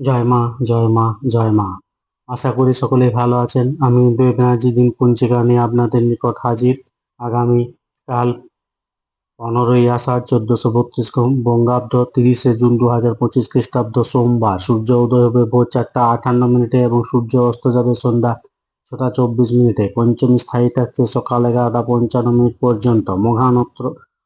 জয় মা জয় মা জয় মা। আশা করি সকলেই ভালো আছেন। আমি উদয় ব্যানার্জি দিন পঞ্জিকা নিয়ে আপনাদের নিকট হাজির। আগামী কাল পনেরোই আষাঢ় চোদ্দশো বত্রিশ বঙ্গাব্দ তিরিশে জুন দু হাজার পঁচিশ খ্রিস্টাব্দ সোমবার। সূর্য উদয় হবে ভোর চারটা আটান্ন মিনিটে এবং সূর্য অস্ত যাবে সন্ধ্যা ছটা চব্বিশ মিনিটে। পঞ্চমী স্থায়ী থাকছে সকাল এগারোটা পঞ্চান্ন মিনিট পর্যন্ত। মঘা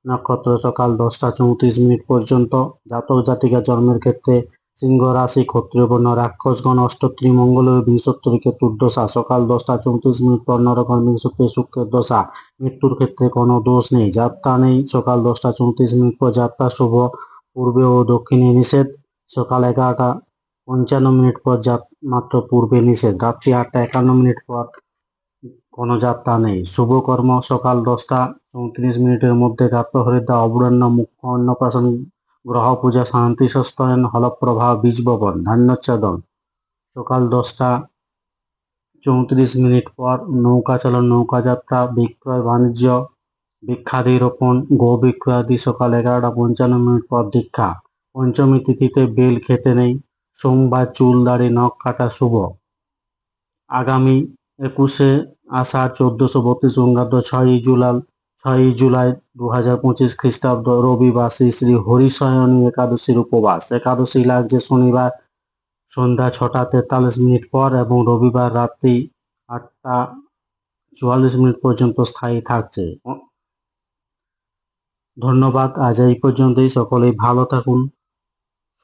নক্ষত্র সকাল দশটা চৌত্রিশ মিনিট পর্যন্ত। জাতক জাতিকা জন্মের ক্ষেত্রে সিংহ রাশি, ক্ষত্রিয় বর্ণ, রাক্ষসগণ, অষ্টত্রী, মঙ্গল ও বিংশোত্তরী দশা সকাল দশটা চৌত্রিশ মিনিট পর নরগণ বিংশোত্তরী শুক্রের দশা। মৃত্যুর ক্ষেত্রে কোনো দোষ নেই, যাত্রা নেই। সকাল দশটা চৌত্রিশ মিনিট পর যাত্রা শুভ, পূর্বে ও দক্ষিণে নিষেধ। সকাল এগারোটা পঞ্চান্ন মিনিট পর মাত্র পূর্বে নিষেধ। রাত্রি আটটা একান্ন মিনিট পর কোনো যাত্রা নেই। শুভ কর্ম, সকাল দশটা চৌত্রিশ মিনিটের মধ্যে রাত্রহরিদ্রা অবরণ্য মুখ্য, অন্নপ্রাশন গ্রহ পূজা শান্তি সস্তয়ন, হলপ্রভা বীজ বপন ধান্যোচ্ছেদন। সকাল দশটা চৌত্রিশ মিনিট পর নৌকা চালন নৌকা যাত্রা বিক্রয় বাণিজ্য ভিক্ষাদি রোপণ গো বিক্রয় আদি সকাল এগারোটা পঞ্চান্ন মিনিট পর দীক্ষা। পঞ্চমী তিথিতে বেল খেতে নেই, সোমবার চুল দাড়ি, নখ কাটা শুভ। আগামী একুশে আষাঢ়, চোদ্দশো বত্রিশ বঙ্গাব্দ ছয়ই জুলাই ছয়ই জুলাই দু হাজার পঁচিশ খ্রিস্টাব্দ রবিবার শ্রী শ্রী হরিশয়নী একাদশীর উপবাস। একাদশী লাগছে শনিবার সন্ধ্যা ছটা তেতাল্লিশ মিনিট পর এবং রবিবার রাত্রি আটটা চুয়াল্লিশ মিনিট পর্যন্ত স্থায়ী থাকছে। ধন্যবাদ। আজ এই পর্যন্তই। সকলেই ভালো থাকুন,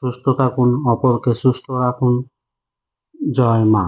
সুস্থ থাকুন, অপরকে সুস্থ রাখুন। জয় মা।